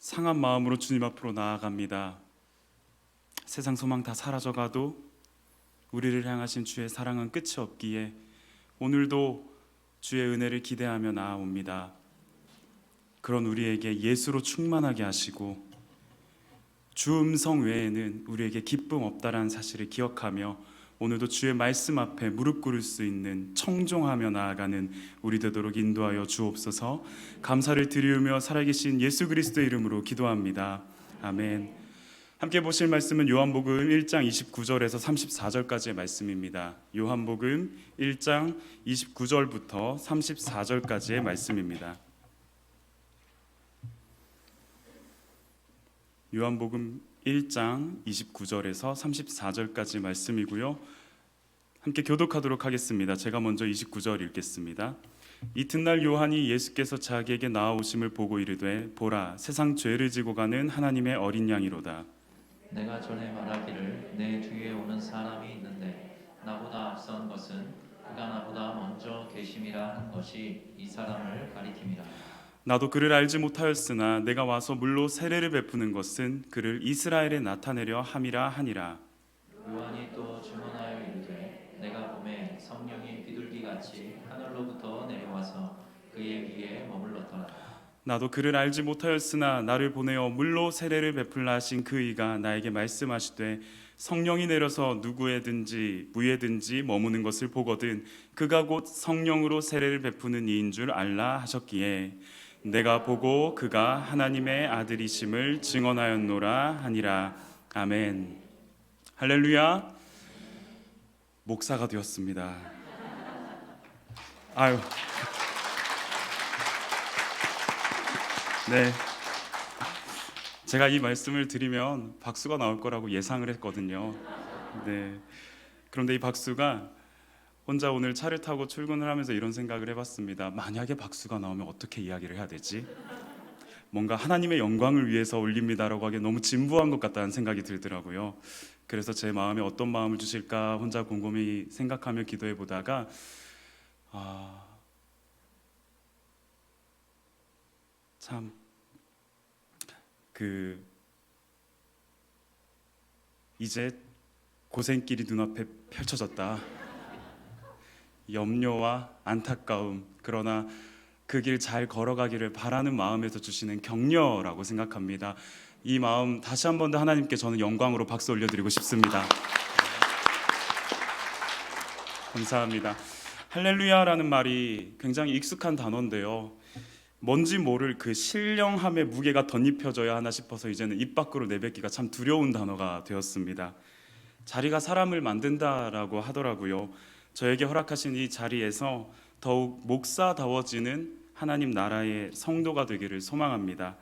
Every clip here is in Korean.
상한 마음으로 주님 앞으로 나아갑니다. 세상 소망 다 사라져가도 우리를 향하신 주의 사랑은 끝이 없기에 오늘도 주의 은혜를 기대하며 나아옵니다. 그런 우리에게 예수로 충만하게 하시고 주 음성 외에는 우리에게 기쁨 없다라는 사실을 기억하며 오늘도 주의 말씀 앞에 무릎 꿇을 수 있는 청종하며 나아가는 우리 되도록 인도하여 주옵소서. 감사를 드리우며 살아계신 예수 그리스도의 이름으로 기도합니다. 아멘. 함께 보실 말씀은 요한복음 1장 29절에서 34절까지의 말씀입니다. 요한복음 1장 29절부터 34절까지의 말씀입니다. 요한복음 1장 29절에서 34절까지 말씀이고요. 함께 교독하도록 하겠습니다. 제가 먼저 29절 읽겠습니다. 이튿날 요한이 예수께서 자기에게 나아오심을 보고 이르되 보라 세상 죄를 지고 가는 하나님의 어린 양이로다. 내가 전에 말하기를 내 뒤에 오는 사람이 있는데 나보다 앞선 것은 그가 나보다 먼저 계심이라 한 것이 이 사람을 가리킴이라. 나도 그를 알지 못하였으나 내가 와서 물로 세례를 베푸는 것은 그를 이스라엘에 나타내려 함이라 하니라. 요한이 또 주문하여 이르되 내가 봄에 성령이 비둘기 같이 하늘로부터 내려와서 그의 위에 머물렀더라. 나도 그를 알지 못하였으나 나를 보내어 물로 세례를 베풀라 하신 그 이가 나에게 말씀하시되 성령이 내려서 누구에든지 무에든지 머무는 것을 보거든 그가 곧 성령으로 세례를 베푸는 이인 줄 알라 하셨기에 내가 보고 그가 하나님의 아들이심을 증언하였노라 하니라 아멘 할렐루야 목사가 되었습니다 아유 네. 제가 이 말씀을 드리면 박수가 나올 거라고 예상을 했거든요. 네. 그런데 이 박수가 혼자 오늘 차를 타고 출근을 하면서 이런 생각을 해봤습니다. 만약에 박수가 나오면 어떻게 이야기를 해야 되지? 뭔가 하나님의 영광을 위해서 올립니다라고 하기에 너무 진부한 것 같다는 생각이 들더라고요. 그래서 제 마음에 어떤 마음을 주실까 혼자 곰곰이 생각하며 기도해 보다가 아, 참 그 이제 고생길이 눈앞에 펼쳐졌다. 염려와 안타까움 그러나 그 길 잘 걸어가기를 바라는 마음에서 주시는 격려라고 생각합니다. 이 마음 다시 한 번 더 하나님께 저는 영광으로 박수 올려드리고 싶습니다. 감사합니다. 할렐루야라는 말이 굉장히 익숙한 단어인데요. 뭔지 모를 그 신령함의 무게가 덧입혀져야 하나 싶어서 이제는 입 밖으로 내뱉기가 참 두려운 단어가 되었습니다. 자리가 사람을 만든다라고 하더라고요. 저에게 허락하신 이 자리에서 더욱 목사다워지는 하나님 나라의 성도가 되기를 소망합니다.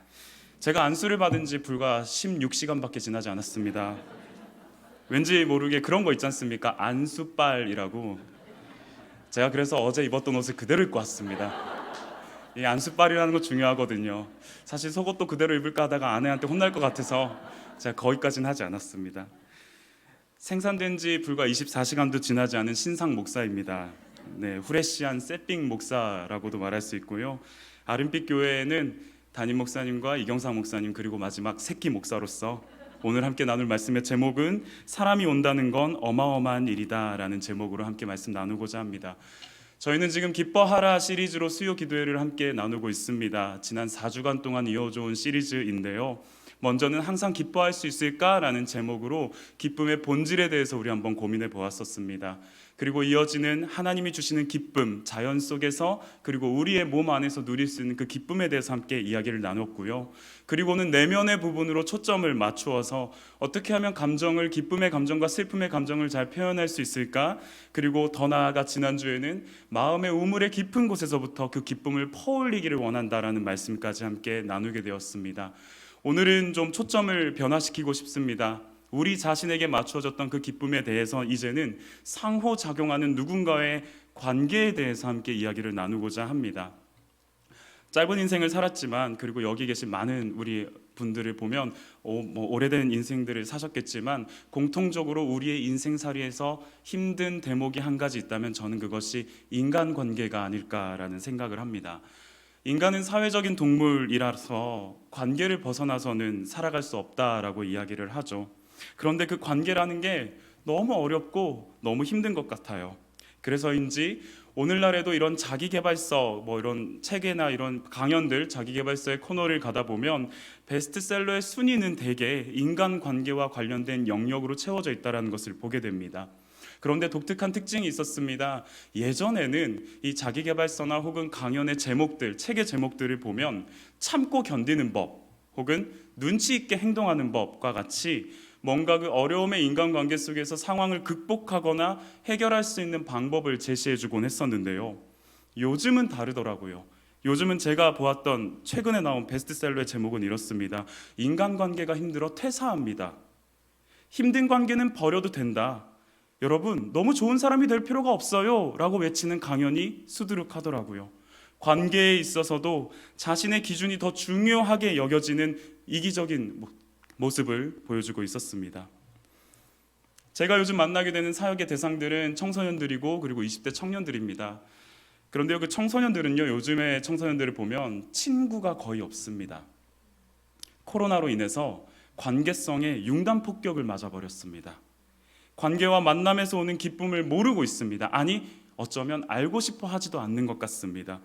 제가 안수를 받은 지 불과 16시간밖에 지나지 않았습니다. 왠지 모르게 그런 거 있지 않습니까? 안수빨이라고. 제가 그래서 어제 입었던 옷을 그대로 입고 왔습니다. 이 안수빨이라는 거 중요하거든요. 사실 속옷도 그대로 입을까 하다가 아내한테 혼날 것 같아서 제가 거기까지는 하지 않았습니다. 생산된 지 불과 24시간도 지나지 않은 신상 목사입니다. 네, 후레시한 세핑 목사라고도 말할 수 있고요. 아름빛 교회에는 담임 목사님과 이경상 목사님 그리고 마지막 새끼 목사로서 오늘 함께 나눌 말씀의 제목은 사람이 온다는 건 어마어마한 일이다라는 제목으로 함께 말씀 나누고자 합니다. 저희는 지금 기뻐하라 시리즈로 수요 기도회를 함께 나누고 있습니다. 지난 4주간 동안 이어져 온 시리즈인데요. 먼저는 항상 기뻐할 수 있을까라는 제목으로 기쁨의 본질에 대해서 우리 한번 고민해 보았었습니다. 그리고 이어지는 하나님이 주시는 기쁨, 자연 속에서 그리고 우리의 몸 안에서 누릴 수 있는 그 기쁨에 대해서 함께 이야기를 나눴고요. 그리고는 내면의 부분으로 초점을 맞추어서 어떻게 하면 감정을 기쁨의 감정과 슬픔의 감정을 잘 표현할 수 있을까? 그리고 더 나아가 지난주에는 마음의 우물의 깊은 곳에서부터 그 기쁨을 퍼올리기를 원한다라는 말씀까지 함께 나누게 되었습니다. 오늘은 좀 초점을 변화시키고 싶습니다. 우리 자신에게 맞춰졌던 그 기쁨에 대해서 이제는 상호작용하는 누군가의 관계에 대해서 함께 이야기를 나누고자 합니다. 짧은 인생을 살았지만 그리고 여기 계신 많은 우리 분들을 보면 어, 뭐 오래된 인생들을 사셨겠지만 공통적으로 우리의 인생살이에서 힘든 대목이 한 가지 있다면 저는 그것이 인간 관계가 아닐까라는 생각을 합니다. 인간은 사회적인 동물이라서 관계를 벗어나서는 살아갈 수 없다라고 이야기를 하죠. 그런데 그 관계라는 게 너무 어렵고 너무 힘든 것 같아요. 그래서인지 오늘날에도 이런 자기개발서 뭐 이런 책이나 이런 강연들 자기개발서의 코너를 가다 보면 베스트셀러의 순위는 대개 인간 관계와 관련된 영역으로 채워져 있다는 것을 보게 됩니다. 그런데 독특한 특징이 있었습니다. 예전에는 이 자기개발서나 혹은 강연의 제목들, 책의 제목들을 보면 참고 견디는 법 혹은 눈치 있게 행동하는 법과 같이 뭔가 그 어려움의 인간관계 속에서 상황을 극복하거나 해결할 수 있는 방법을 제시해 주곤 했었는데요. 요즘은 다르더라고요. 요즘은 제가 보았던 최근에 나온 베스트셀러의 제목은 이렇습니다. 인간관계가 힘들어 퇴사합니다. 힘든 관계는 버려도 된다. 여러분, 너무 좋은 사람이 될 필요가 없어요. 라고 외치는 강연이 수두룩하더라고요. 관계에 있어서도 자신의 기준이 더 중요하게 여겨지는 이기적인 모- 모습을 보여주고 있었습니다. 제가 요즘 만나게 되는 사역의 대상들은 청소년들이고 그리고 20대 청년들입니다. 그런데요, 그 청소년들은요, 요즘의 청소년들을 보면 친구가 거의 없습니다. 코로나로 인해서 관계성에 융단 폭격을 맞아버렸습니다. 관계와 만남에서 오는 기쁨을 모르고 있습니다. 아니, 어쩌면 알고 싶어 하지도 않는 것 같습니다.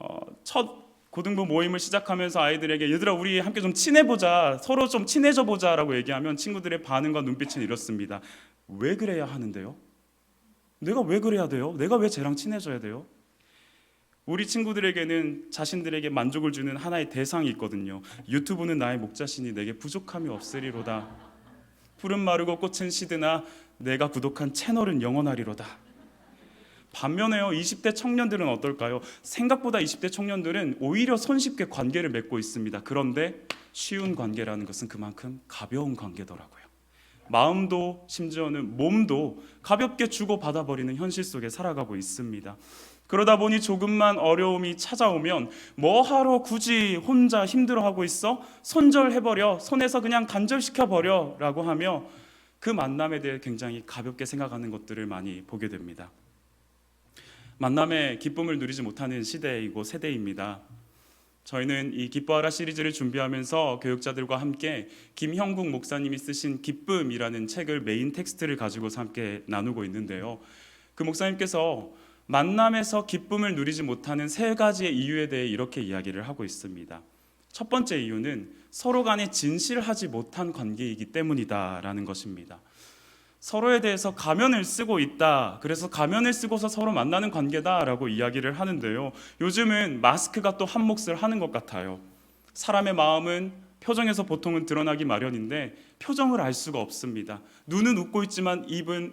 어, 첫 고등부 모임을 시작하면서 아이들에게 얘들아 우리 함께 좀 친해보자 서로 좀 친해져 보자라고 얘기하면 친구들의 반응과 눈빛은 이렇습니다. 왜 그래야 하는데요? 내가 왜 그래야 돼요? 내가 왜 쟤랑 친해져야 돼요? 우리 친구들에게는 자신들에게 만족을 주는 하나의 대상이 있거든요. 유튜브는 나의 목자신이 내게 부족함이 없으리로다. 푸른 마르고 꽃은 시드나 내가 구독한 채널은 영원하리로다. 반면에요, 20대 청년들은 어떨까요? 생각보다 20대 청년들은 오히려 손쉽게 관계를 맺고 있습니다. 그런데 쉬운 관계라는 것은 그만큼 가벼운 관계더라고요. 마음도 심지어는 몸도 가볍게 주고 받아버리는 현실 속에 살아가고 있습니다. 그러다 보니 조금만 어려움이 찾아오면 뭐하러 굳이 혼자 힘들어하고 있어? 손절해버려. 손에서 그냥 간절시켜버려. 라고 하며 그 만남에 대해 굉장히 가볍게 생각하는 것들을 많이 보게 됩니다. 만남의 기쁨을 누리지 못하는 시대이고 세대입니다. 저희는 이 기뻐하라 시리즈를 준비하면서 교육자들과 함께 김형국 목사님이 쓰신 기쁨이라는 책을 메인 텍스트를 가지고서 함께 나누고 있는데요. 그 목사님께서 만남에서 기쁨을 누리지 못하는 세 가지의 이유에 대해 이렇게 이야기를 하고 있습니다. 첫 번째 이유는 서로 간에 진실하지 못한 관계이기 때문이다라는 것입니다. 서로에 대해서 가면을 쓰고 있다. 그래서 가면을 쓰고서 서로 만나는 관계다라고 이야기를 하는데요. 요즘은 마스크가 또 한 몫을 하는 것 같아요. 사람의 마음은 표정에서 보통은 드러나기 마련인데 표정을 알 수가 없습니다. 눈은 웃고 있지만 입은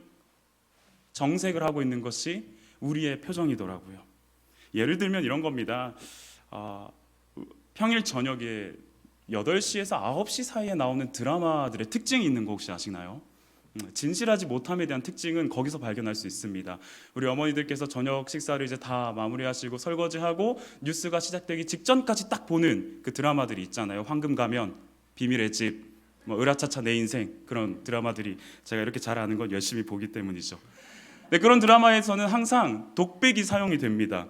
정색을 하고 있는 것이 우리의 표정이더라고요. 예를 들면 이런 겁니다. 아, 평일 저녁에 8시에서 9시 사이에 나오는 드라마들의 특징이 있는 거 혹시 아시나요? 음, 진실하지 못함에 대한 특징은 거기서 발견할 수 있습니다. 우리 어머니들께서 저녁 식사를 이제 다 마무리하시고 설거지하고 뉴스가 시작되기 직전까지 딱 보는 그 드라마들이 있잖아요. 황금 가면, 비밀의 집, 뭐 으라차차 내 인생 그런 드라마들이 제가 이렇게 잘 아는 건 열심히 보기 때문이죠. 네, 그런 드라마에서는 항상 독백이 사용이 됩니다.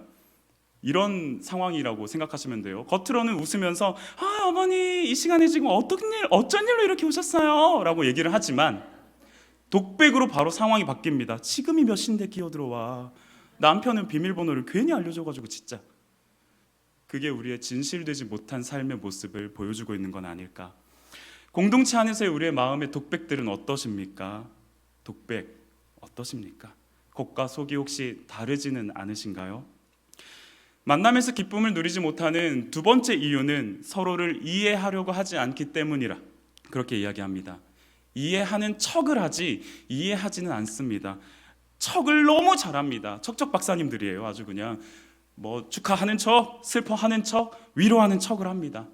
이런 상황이라고 생각하시면 돼요. 겉으로는 웃으면서 아 어머니 이 시간에 지금 어떤 일 어쩐 일로 이렇게 오셨어요?라고 얘기를 하지만 독백으로 바로 상황이 바뀝니다. 지금이 몇 시인데 기어들어와. 남편은 비밀번호를 괜히 알려줘가지고 진짜. 그게 우리의 진실되지 못한 삶의 모습을 보여주고 있는 건 아닐까. 공동체 안에서의 우리의 마음의 독백들은 어떠십니까? 독백 어떠십니까? 겉과 속이 혹시 다르지는 않으신가요? 만남에서 기쁨을 누리지 못하는 두 번째 이유는 서로를 이해하려고 하지 않기 때문이라 그렇게 이야기합니다. 이해하는 척을 하지 이해하지는 않습니다. 척을 너무 잘합니다. 척척 박사님들이에요. 아주 그냥 뭐 축하하는 척, 슬퍼하는 척, 위로하는 척을 합니다.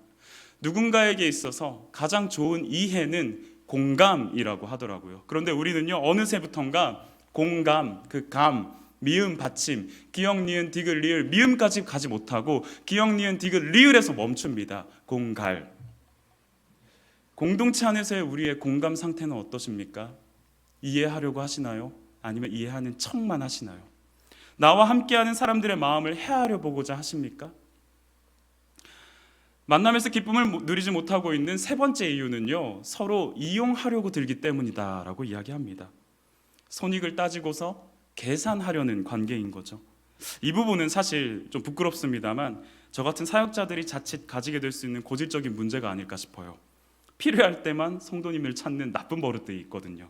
누군가에게 있어서 가장 좋은 이해는 공감이라고 하더라고요. 그런데 우리는요 어느새부턴가 공감, 그 감, 미음 받침, 기역 니은 디귿 리을 미음까지 가지 못하고 기역 니은 디귿 리을에서 멈춥니다. 공갈. 공동체 안에서의 우리의 공감 상태는 어떠십니까? 이해하려고 하시나요? 아니면 이해하는 척만 하시나요? 나와 함께하는 사람들의 마음을 헤아려 보고자 하십니까? 만남에서 기쁨을 못- 누리지 못하고 있는 세 번째 이유는요, 서로 이용하려고 들기 때문이다라고 이야기합니다. 손익을 따지고서 계산하려는 관계인 거죠. 이 부분은 사실 좀 부끄럽습니다만 저 같은 사역자들이 자칫 가지게 될 수 있는 고질적인 문제가 아닐까 싶어요. 필요할 때만 성도님을 찾는 나쁜 버릇들이 있거든요.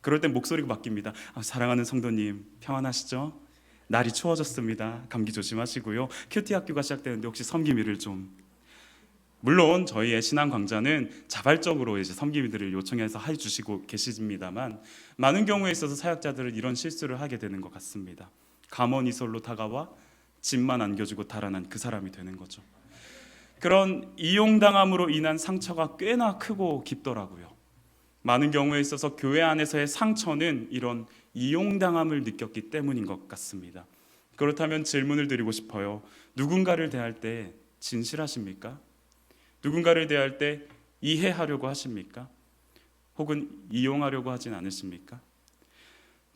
그럴 땐 목소리가 바뀝니다. 아, 사랑하는 성도님 평안하시죠? 날이 추워졌습니다. 감기 조심하시고요. 큐티 학교가 시작되는데 혹시 섬김이를 좀 물론 저희의 신앙 강좌는 자발적으로 이제 섬김이들을 요청해서 해주시고 계십니다만 많은 경우에 있어서 사역자들은 이런 실수를 하게 되는 것 같습니다. 감언이설로 다가와 짐만 안겨주고 달아난 그 사람이 되는 거죠. 그런 이용당함으로 인한 상처가 꽤나 크고 깊더라고요. 많은 경우에 있어서 교회 안에서의 상처는 이런 이용당함을 느꼈기 때문인 것 같습니다. 그렇다면 질문을 드리고 싶어요. 누군가를 대할 때 진실하십니까? 누군가를 대할 때 이해하려고 하십니까? 혹은 이용하려고 하진 않으십니까?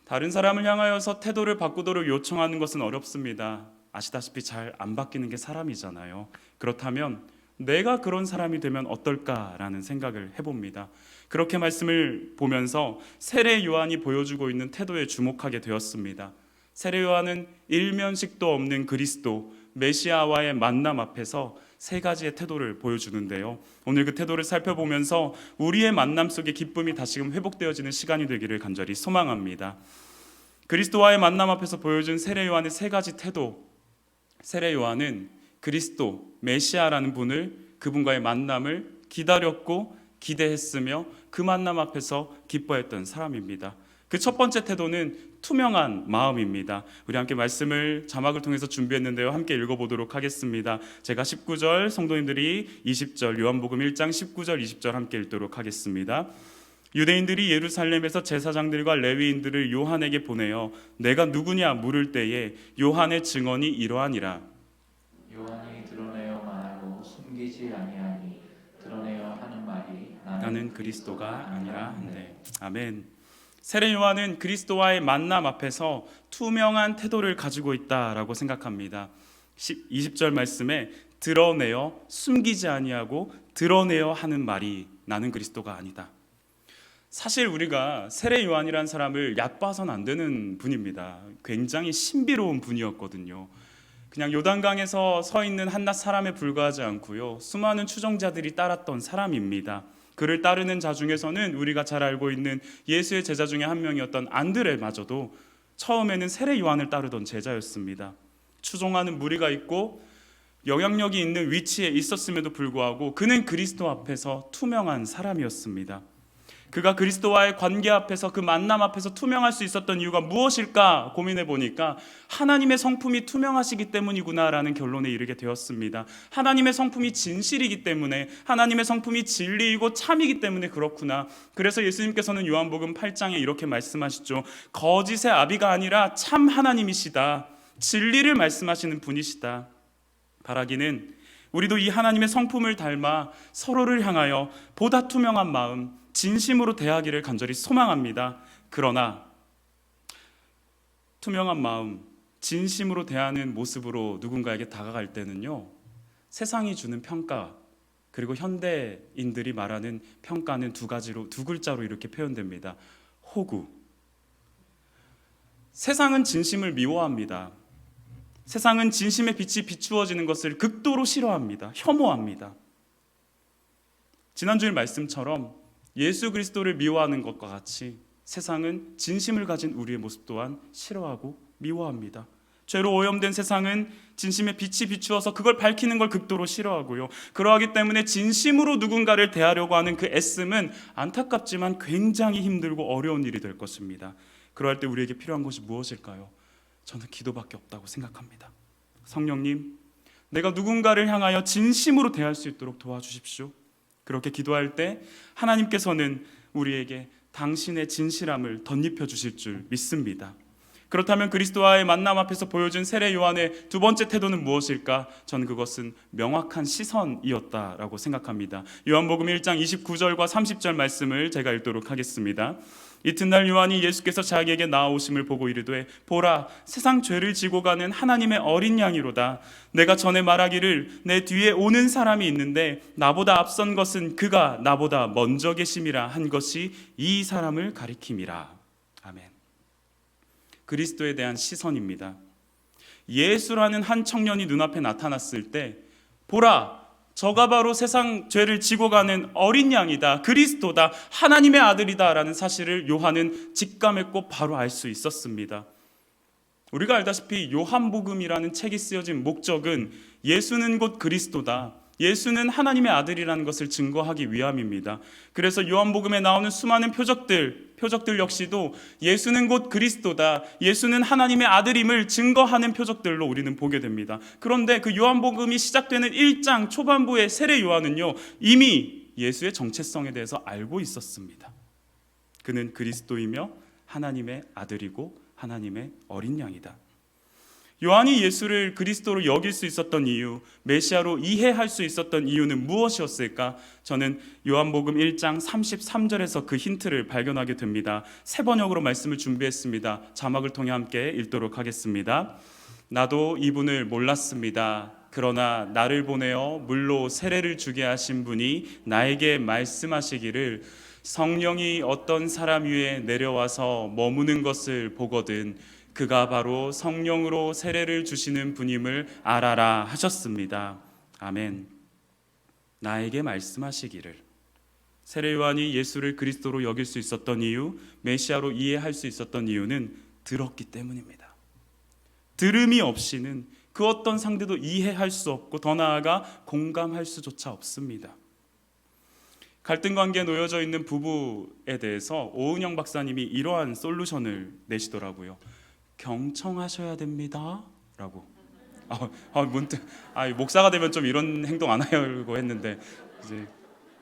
다른 사람을 향하여서 태도를 바꾸도록 요청하는 것은 어렵습니다. 아시다시피 잘 안 바뀌는 게 사람이잖아요. 그렇다면 내가 그런 사람이 되면 어떨까라는 생각을 해봅니다. 그렇게 말씀을 보면서 세례 요한이 보여주고 있는 태도에 주목하게 되었습니다. 세례 요한은 일면식도 없는 그리스도 메시아와의 만남 앞에서 세 가지의 태도를 보여주는데요. 오늘 그 태도를 살펴보면서 우리의 만남 속에 기쁨이 다시금 회복되어지는 시간이 되기를 간절히 소망합니다. 그리스도와의 만남 앞에서 보여준 세례 요한의 세 가지 태도. 세례 요한은 그리스도 메시아라는 분을 그분과의 만남을 기다렸고 기대했으며 그 만남 앞에서 기뻐했던 사람입니다. 그 첫 번째 태도는 투명한 마음입니다. 우리 함께 말씀을 자막을 통해서 준비했는데요. 함께 읽어보도록 하겠습니다. 제가 19절, 성도님들이 20절, 요한복음 1장 19절, 20절 함께 읽도록 하겠습니다. 유대인들이 예루살렘에서 제사장들과 레위인들을 요한에게 보내어 내가 누구냐 물을 때에 요한의 증언이 이러하니라. 요한이 드러내어 말하고 숨기지 아니하니 드러내어 하는 말이 나는 그리스도가 아니라 한데 아멘. 세례 요한은 그리스도와의 만남 앞에서 투명한 태도를 가지고 있다라고 생각합니다. 20절 말씀에 드러내어 숨기지 아니하고 드러내어 하는 말이 나는 그리스도가 아니다. 사실 우리가 세례 요한이란 사람을 얕봐선 안 되는 분입니다. 굉장히 신비로운 분이었거든요. 그냥 요단강에서 서 있는 한낱 사람에 불과하지 않고요. 수많은 추종자들이 따랐던 사람입니다. 그를 따르는 자 중에서는 우리가 잘 알고 있는 예수의 제자 중에 한 명이었던 안드레마저도 처음에는 세례 요한을 따르던 제자였습니다. 추종하는 무리가 있고 영향력이 있는 위치에 있었음에도 불구하고 그는 그리스도 앞에서 투명한 사람이었습니다. 그가 그리스도와의 관계 앞에서 그 만남 앞에서 투명할 수 있었던 이유가 무엇일까 고민해 보니까 하나님의 성품이 투명하시기 때문이구나라는 결론에 이르게 되었습니다. 하나님의 성품이 진실이기 때문에 하나님의 성품이 진리이고 참이기 때문에 그렇구나. 그래서 예수님께서는 요한복음 8장에 이렇게 말씀하시죠. 거짓의 아비가 아니라 참 하나님이시다. 진리를 말씀하시는 분이시다. 바라기는 우리도 이 하나님의 성품을 닮아 서로를 향하여 보다 투명한 마음, 진심으로 대하기를 간절히 소망합니다. 그러나 투명한 마음, 진심으로 대하는 모습으로 누군가에게 다가갈 때는요. 세상이 주는 평가 그리고 현대인들이 말하는 평가는 두 가지로 두 글자로 이렇게 표현됩니다. 호구. 세상은 진심을 미워합니다. 세상은 진심의 빛이 비추어지는 것을 극도로 싫어합니다. 혐오합니다. 지난주일 말씀처럼 예수 그리스도를 미워하는 것과 같이 세상은 진심을 가진 우리의 모습 또한 싫어하고 미워합니다. 죄로 오염된 세상은 진심의 빛이 비추어서 그걸 밝히는 걸 극도로 싫어하고요. 그러하기 때문에 진심으로 누군가를 대하려고 하는 그 애씀은 안타깝지만 굉장히 힘들고 어려운 일이 될 것입니다. 그러할 때 우리에게 필요한 것이 무엇일까요? 저는 기도밖에 없다고 생각합니다. 성령님, 내가 누군가를 향하여 진심으로 대할 수 있도록 도와주십시오. 그렇게 기도할 때 하나님께서는 우리에게 당신의 진실함을 덧입혀 주실 줄 믿습니다. 그렇다면 그리스도와의 만남 앞에서 보여준 세례 요한의 두 번째 태도는 무엇일까? 저는 그것은 명확한 시선이었다라고 생각합니다. 요한복음 1장 29절과 30절 말씀을 제가 읽도록 하겠습니다. 이튿날 요한이 예수께서 자기에게 나아오심을 보고 이르되 보라 세상 죄를 지고 가는 하나님의 어린 양이로다. 내가 전에 말하기를 내 뒤에 오는 사람이 있는데 나보다 앞선 것은 그가 나보다 먼저 계심이라 한 것이 이 사람을 가리킴이라. 아멘. 그리스도에 대한 시선입니다. 예수라는 한 청년이 눈앞에 나타났을 때 보라 저가 바로 세상 죄를 지고 가는 어린 양이다. 그리스도다. 하나님의 아들이다라는 사실을 요한은 직감했고 바로 알 수 있었습니다. 우리가 알다시피 요한복음이라는 책이 쓰여진 목적은 예수는 곧 그리스도다. 예수는 하나님의 아들이라는 것을 증거하기 위함입니다. 그래서 요한복음에 나오는 수많은 표적들, 표적들 역시도 예수는 곧 그리스도다. 예수는 하나님의 아들임을 증거하는 표적들로 우리는 보게 됩니다. 그런데 그 요한복음이 시작되는 1장 초반부의 세례 요한은요, 이미 예수의 정체성에 대해서 알고 있었습니다. 그는 그리스도이며 하나님의 아들이고 하나님의 어린 양이다. 요한이 예수를 그리스도로 여길 수 있었던 이유, 메시아로 이해할 수 있었던 이유는 무엇이었을까? 저는 요한복음 1장 33절에서 그 힌트를 발견하게 됩니다. 세 번역으로 말씀을 준비했습니다. 자막을 통해 함께 읽도록 하겠습니다. 나도 이분을 몰랐습니다. 그러나 나를 보내어 물로 세례를 주게 하신 분이 나에게 말씀하시기를 성령이 어떤 사람 위에 내려와서 머무는 것을 보거든 그가 바로 성령으로 세례를 주시는 분임을 알아라 하셨습니다. 아멘. 나에게 말씀하시기를 세례 요한이 예수를 그리스도로 여길 수 있었던 이유, 메시아로 이해할 수 있었던 이유는 들었기 때문입니다. 들음이 없이는 그 어떤 상대도 이해할 수 없고 더 나아가 공감할 수조차 없습니다. 갈등 관계에 놓여져 있는 부부에 대해서 오은영 박사님이 이러한 솔루션을 내시더라고요. 경청하셔야 됩니다.라고. 아, 아 문득 아 목사가 되면 좀 이런 행동 안 하려고 했는데 이제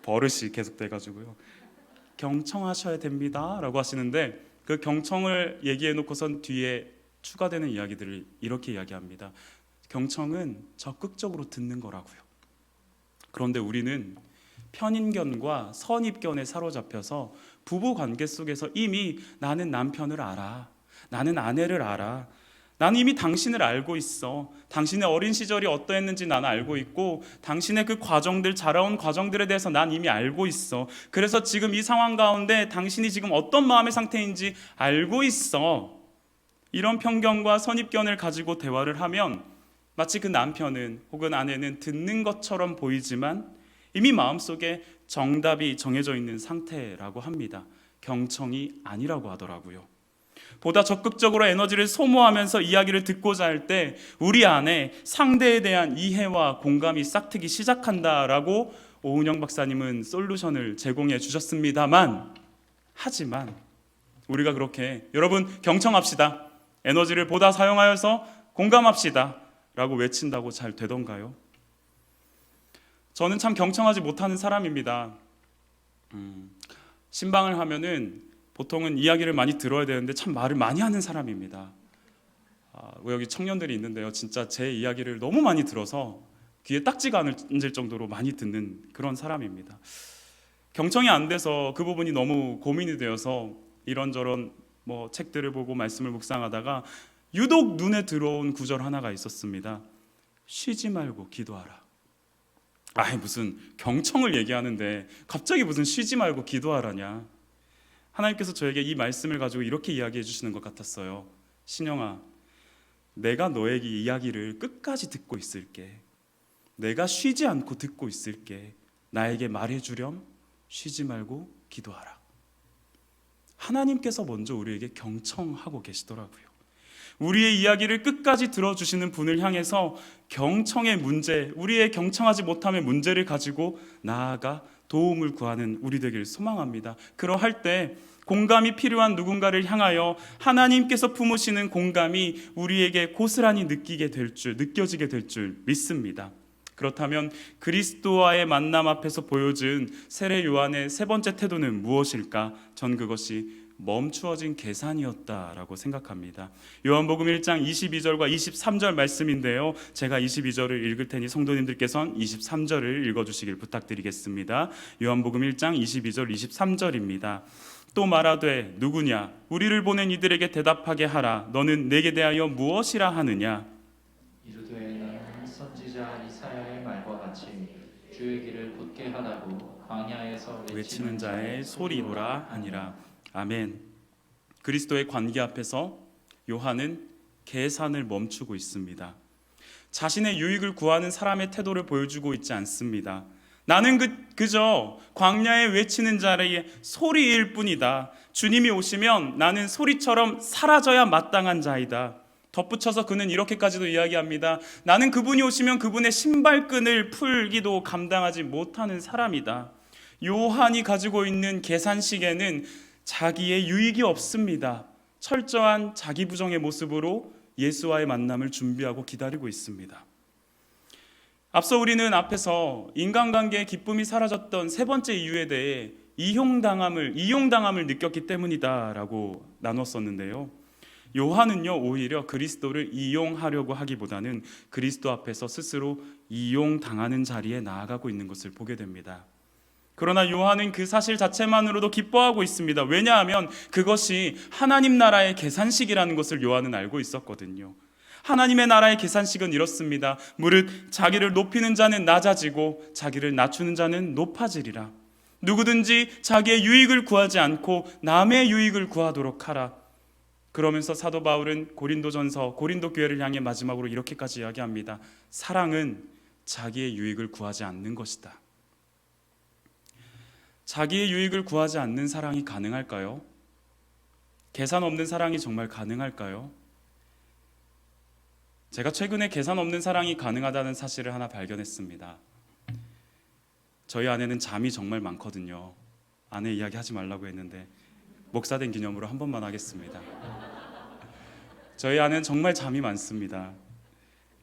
버릇이 계속 돼 가지고요. 경청하셔야 됩니다라고 하시는데 그 경청을 얘기해 놓고선 뒤에 추가되는 이야기들을 이렇게 이야기합니다. 경청은 적극적으로 듣는 거라고요. 그런데 우리는 편인견과 선입견에 사로잡혀서 부부 관계 속에서 이미 나는 남편을 알아. 나는 아내를 알아. 나는 이미 당신을 알고 있어. 당신의 어린 시절이 어떠했는지 나는 알고 있고, 당신의 그 과정들, 자라온 과정들에 대해서 난 이미 알고 있어. 그래서 지금 이 상황 가운데 당신이 지금 어떤 마음의 상태인지 알고 있어. 이런 편견과 선입견을 가지고 대화를 하면 마치 그 남편은 혹은 아내는 듣는 것처럼 보이지만 이미 마음속에 정답이 정해져 있는 상태라고 합니다. 경청이 아니라고 하더라고요. 보다 적극적으로 에너지를 소모하면서 이야기를 듣고자 할 때 우리 안에 상대에 대한 이해와 공감이 싹트기 시작한다라고 오은영 박사님은 솔루션을 제공해 주셨습니다만 하지만 우리가 그렇게 여러분 경청합시다. 에너지를 보다 사용하여서 공감합시다. 라고 외친다고 잘 되던가요? 저는 참 경청하지 못하는 사람입니다. 음, 신방을 하면은 보통은 이야기를 많이 들어야 되는데 참 말을 많이 하는 사람입니다. 아, 여기 청년들이 있는데요. 진짜 제 이야기를 너무 많이 들어서 귀에 딱지가 앉을 정도로 많이 듣는 그런 사람입니다. 경청이 안 돼서 그 부분이 너무 고민이 되어서 이런저런 뭐 책들을 보고 말씀을 묵상하다가 유독 눈에 들어온 구절 하나가 있었습니다. 쉬지 말고 기도하라. 아이 무슨 경청을 얘기하는데 갑자기 무슨 쉬지 말고 기도하라냐? 하나님께서 저에게 이 말씀을 가지고 이렇게 이야기해 주시는 것 같았어요. 신영아, 내가 너에게 이야기를 끝까지 듣고 있을게. 내가 쉬지 않고 듣고 있을게. 나에게 말해 주렴. 쉬지 말고 기도하라. 하나님께서 먼저 우리에게 경청하고 계시더라고요. 우리의 이야기를 끝까지 들어주시는 분을 향해서 경청의 문제, 우리의 경청하지 못함의 문제를 가지고 나아가 도움을 구하는 우리 되기를 소망합니다. 그러할 때 공감이 필요한 누군가를 향하여 하나님께서 품으시는 공감이 우리에게 고스란히 느끼게 될 줄, 느껴지게 될 줄 믿습니다. 그렇다면 그리스도와의 만남 앞에서 보여준 세례 요한의 세 번째 태도는 무엇일까? 전 그것이 멈추어진 계산이었다라고 생각합니다. 요한복음 1장 22절과 23절 말씀인데요. 제가 22절을 읽을 테니 성도님들께서는 23절을 읽어 주시길 부탁드리겠습니다. 요한복음 1장 22절 23절입니다. 또 말하되 누구냐 우리를 보낸 이들에게 대답하게 하라 너는 내게 대하여 무엇이라 하느냐 이르되 선지자 이사야의 말과 같이 주의 길을 굳게 하라고 광야에서 외치는 자의 소리로라 하니라 아멘. 그리스도의 관계 앞에서 요한은 계산을 멈추고 있습니다. 자신의 유익을 구하는 사람의 태도를 보여주고 있지 않습니다. 나는 그, 그저 광야에 외치는 자의 소리일 뿐이다. 주님이 오시면 나는 소리처럼 사라져야 마땅한 자이다. 덧붙여서 그는 이렇게까지도 이야기합니다. 나는 그분이 오시면 그분의 신발끈을 풀기도 감당하지 못하는 사람이다. 요한이 가지고 있는 계산식에는 자기의 유익이 없습니다. 철저한 자기 부정의 모습으로 예수와의 만남을 준비하고 기다리고 있습니다. 앞서 우리는 앞에서 인간관계의 기쁨이 사라졌던 세 번째 이유에 대해 이용당함을 이용당함을 느꼈기 때문이다라고 나눴었는데요. 요한은요 오히려 그리스도를 이용하려고 하기보다는 그리스도 앞에서 스스로 이용당하는 자리에 나아가고 있는 것을 보게 됩니다. 그러나 요한은 그 사실 자체만으로도 기뻐하고 있습니다. 왜냐하면 그것이 하나님 나라의 계산식이라는 것을 요한은 알고 있었거든요. 하나님의 나라의 계산식은 이렇습니다. 무릇 자기를 높이는 자는 낮아지고 자기를 낮추는 자는 높아지리라. 누구든지 자기의 유익을 구하지 않고 남의 유익을 구하도록 하라. 그러면서 사도 바울은 고린도전서 고린도 교회를 향해 마지막으로 이렇게까지 이야기합니다. 사랑은 자기의 유익을 구하지 않는 것이다. 자기의 유익을 구하지 않는 사랑이 가능할까요? 계산 없는 사랑이 정말 가능할까요? 제가 최근에 계산 없는 사랑이 가능하다는 사실을 하나 발견했습니다. 저희 아내는 잠이 정말 많거든요. 아내 이야기 하지 말라고 했는데 목사된 기념으로 한 번만 하겠습니다. 저희 아내는 정말 잠이 많습니다.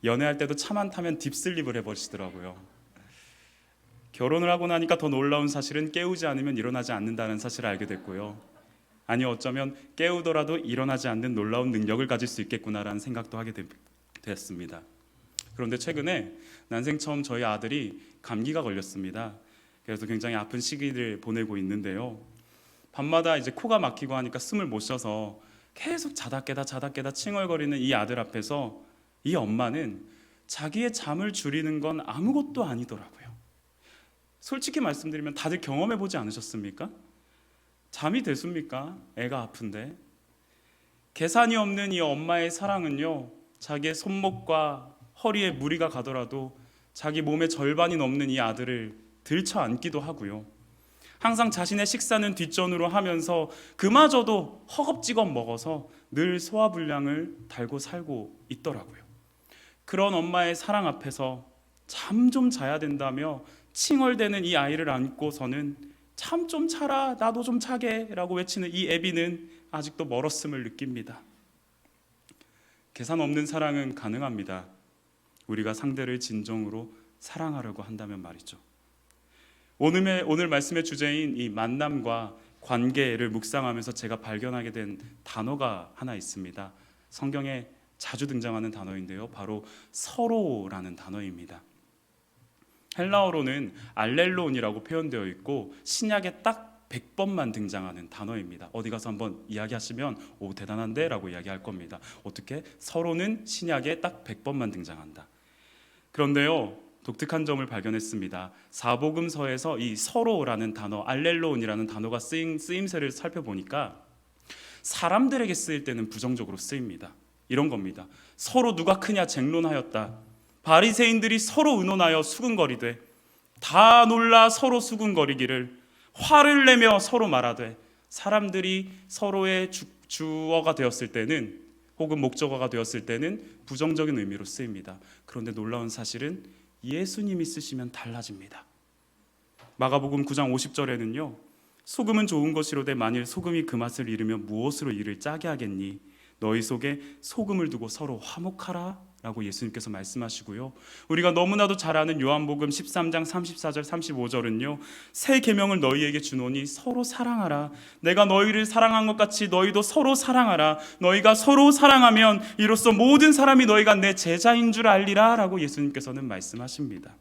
연애할 때도 차만 타면 딥슬립을 해버리시더라고요. 결혼을 하고 나니까 더 놀라운 사실은 깨우지 않으면 일어나지 않는다는 사실을 알게 됐고요. 아니 어쩌면 깨우더라도 일어나지 않는 놀라운 능력을 가질 수 있겠구나라는 생각도 하게 되, 됐습니다. 그런데 최근에 난생 처음 저희 아들이 감기가 걸렸습니다. 그래서 굉장히 아픈 시기를 보내고 있는데요. 밤마다 이제 코가 막히고 하니까 숨을 못 쉬어서 계속 자다 깨다 자다 깨다 칭얼거리는 이 아들 앞에서 이 엄마는 자기의 잠을 줄이는 건 아무것도 아니더라고요. 솔직히 말씀드리면 다들 경험해 보지 않으셨습니까? 잠이 됐습니까? 애가 아픈데 계산이 없는 이 엄마의 사랑은요 자기의 손목과 허리에 무리가 가더라도 자기 몸의 절반이 넘는 이 아들을 들쳐 안기도 하고요. 항상 자신의 식사는 뒷전으로 하면서 그마저도 허겁지겁 먹어서 늘 소화불량을 달고 살고 있더라고요. 그런 엄마의 사랑 앞에서 잠 좀 자야 된다며 칭얼대는 이 아이를 안고서는 참 좀 차라 나도 좀 차게라고 외치는 이 애비는 아직도 멀었음을 느낍니다. 계산 없는 사랑은 가능합니다. 우리가 상대를 진정으로 사랑하려고 한다면 말이죠. 오늘의 오늘 말씀의 주제인 이 만남과 관계를 묵상하면서 제가 발견하게 된 단어가 하나 있습니다. 성경에 자주 등장하는 단어인데요. 바로 서로라는 단어입니다. 헬라어로는 알렐론이라고 표현되어 있고 신약에 딱 100번만 등장하는 단어입니다. 어디 가서 한번 이야기하시면 오 대단한데 라고 이야기할 겁니다. 어떻게 서로는 신약에 딱 100번만 등장한다. 그런데요. 독특한 점을 발견했습니다. 사복음서에서 이 서로라는 단어, 알렐론이라는 단어가 쓰임, 쓰임새를 살펴보니까 사람들에게 쓰일 때는 부정적으로 쓰입니다. 이런 겁니다. 서로 누가 크냐 쟁론하였다. 바리새인들이 서로 의논하여 수군거리되 다 놀라 서로 수군거리기를 화를 내며 서로 말하되 사람들이 서로의 주, 주어가 되었을 때는 혹은 목적어가 되었을 때는 부정적인 의미로 쓰입니다. 그런데 놀라운 사실은 예수님이 쓰시면 달라집니다. 마가복음 9장 50절에는요. 소금은 좋은 것이로되 만일 소금이 그 맛을 잃으면 무엇으로 이를 짜게 하겠니? 너희 속에 소금을 두고 서로 화목하라 라고 예수님께서 말씀하시고요. 우리가 너무나도 잘 아는 요한복음 13장 34절 35절은요. 새 계명을 너희에게 주노니 서로 사랑하라. 내가 너희를 사랑한 것 같이 너희도 서로 사랑하라. 너희가 서로 사랑하면 이로써 모든 사람이 너희가 내 제자인 줄 알리라라고 예수님께서는 말씀하십니다.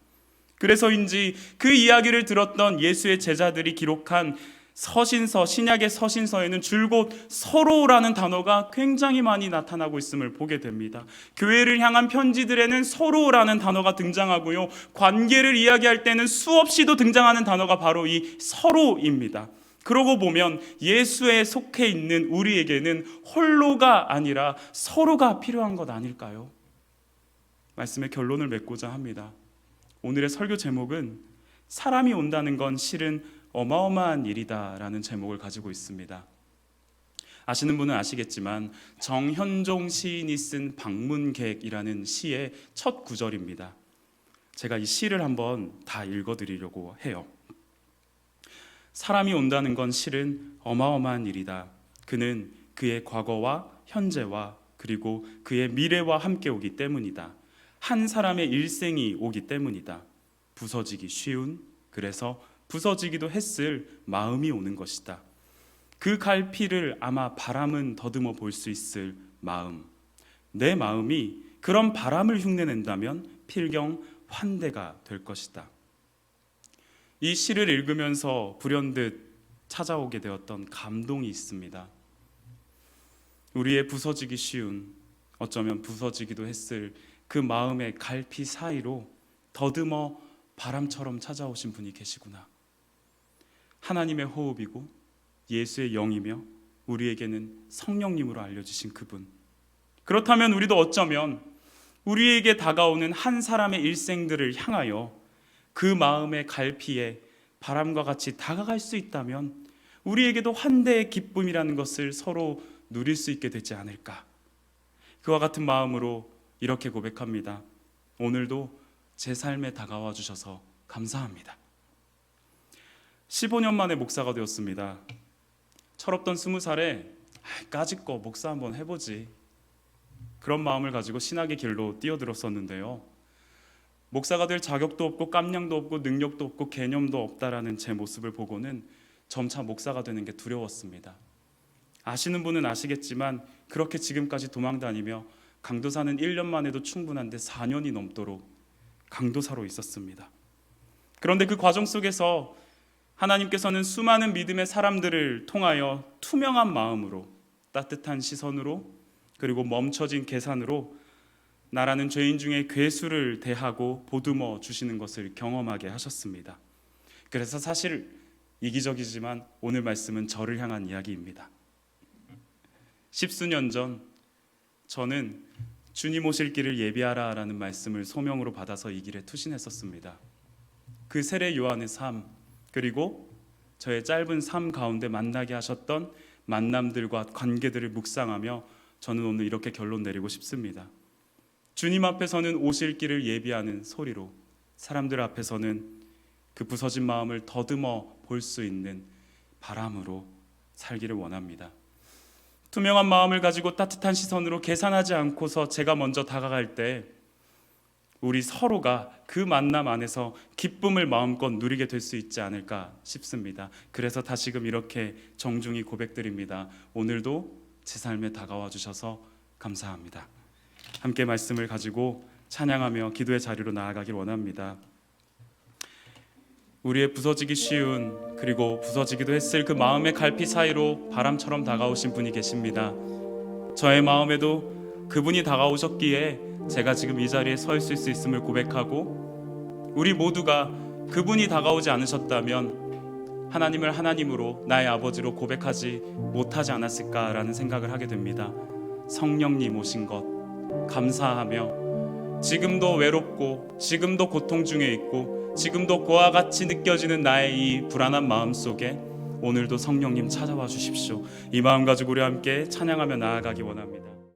그래서인지 그 이야기를 들었던 예수의 제자들이 기록한 서신서 신약의 서신서에는 줄곧 서로라는 단어가 굉장히 많이 나타나고 있음을 보게 됩니다. 교회를 향한 편지들에는 서로라는 단어가 등장하고요. 관계를 이야기할 때는 수없이도 등장하는 단어가 바로 이 서로입니다. 그러고 보면 예수에 속해 있는 우리에게는 홀로가 아니라 서로가 필요한 것 아닐까요? 말씀의 결론을 맺고자 합니다. 오늘의 설교 제목은 사람이 온다는 건 실은 어마어마한 일이다라는 제목을 가지고 있습니다. 아시는 분은 아시겠지만 정현종 시인이 쓴 방문객이라는 시의 첫 구절입니다. 제가 이 시를 한번 다 읽어드리려고 해요. 사람이 온다는 건 실은 어마어마한 일이다. 그는 그의 과거와 현재와 그리고 그의 미래와 함께 오기 때문이다. 한 사람의 일생이 오기 때문이다. 부서지기 쉬운 그래서 부서지기도 했을 마음이 오는 것이다. 그 갈피를 아마 바람은 더듬어 볼 수 있을 마음. 내 마음이 그런 바람을 흉내낸다면 필경 환대가 될 것이다. 이 시를 읽으면서 불현듯 찾아오게 되었던 감동이 있습니다. 우리의 부서지기 쉬운 어쩌면 부서지기도 했을 그 마음의 갈피 사이로 더듬어 바람처럼 찾아오신 분이 계시구나. 하나님의 호흡이고 예수의 영이며 우리에게는 성령님으로 알려주신 그분. 그렇다면 우리도 어쩌면 우리에게 다가오는 한 사람의 일생들을 향하여 그 마음의 갈피에 바람과 같이 다가갈 수 있다면 우리에게도 환대의 기쁨이라는 것을 서로 누릴 수 있게 되지 않을까. 그와 같은 마음으로 이렇게 고백합니다. 오늘도 제 삶에 다가와 주셔서 감사합니다. 15년 만에 목사가 되었습니다. 철없던 20살에 까짓 거 목사 한번 해보지. 그런 마음을 가지고 신학의 길로 뛰어들었었는데요. 목사가 될 자격도 없고 깜냥도 없고 능력도 없고 개념도 없다라는 제 모습을 보고는 점차 목사가 되는 게 두려웠습니다. 아시는 분은 아시겠지만 그렇게 지금까지 도망다니며 강도사는 1년만 해도 충분한데 4년이 넘도록 강도사로 있었습니다. 그런데 그 과정 속에서 하나님께서는 수많은 믿음의 사람들을 통하여 투명한 마음으로 따뜻한 시선으로 그리고 멈춰진 계산으로 나라는 죄인 중에 괴수를 대하고 보듬어 주시는 것을 경험하게 하셨습니다. 그래서 사실 이기적이지만 오늘 말씀은 저를 향한 이야기입니다. 십수년 전 저는 주님 오실 길을 예비하라라는 말씀을 소명으로 받아서 이 길에 투신했었습니다. 그 세례 요한의 삶 그리고 저의 짧은 삶 가운데 만나게 하셨던 만남들과 관계들을 묵상하며 저는 오늘 이렇게 결론 내리고 싶습니다. 주님 앞에서는 오실 길을 예비하는 소리로 사람들 앞에서는 그 부서진 마음을 더듬어 볼 수 있는 바람으로 살기를 원합니다. 투명한 마음을 가지고 따뜻한 시선으로 계산하지 않고서 제가 먼저 다가갈 때 우리 서로가 그 만남 안에서 기쁨을 마음껏 누리게 될 수 있지 않을까 싶습니다. 그래서 다시금 이렇게 정중히 고백드립니다. 오늘도 제 삶에 다가와 주셔서 감사합니다. 함께 말씀을 가지고 찬양하며 기도의 자리로 나아가길 원합니다. 우리의 부서지기 쉬운 그리고 부서지기도 했을 그 마음의 갈피 사이로 바람처럼 다가오신 분이 계십니다. 저의 마음에도 그분이 다가오셨기에 제가 지금 이 자리에 서 있을 수 있음을 고백하고 우리 모두가 그분이 다가오지 않으셨다면 하나님을 하나님으로 나의 아버지로 고백하지 못하지 않았을까라는 생각을 하게 됩니다. 성령님 오신 것 감사하며 지금도 외롭고 지금도 고통 중에 있고 지금도 그와 같이 느껴지는 나의 이 불안한 마음 속에 오늘도 성령님 찾아와 주십시오. 이 마음 가지고 우리 함께 찬양하며 나아가기 원합니다.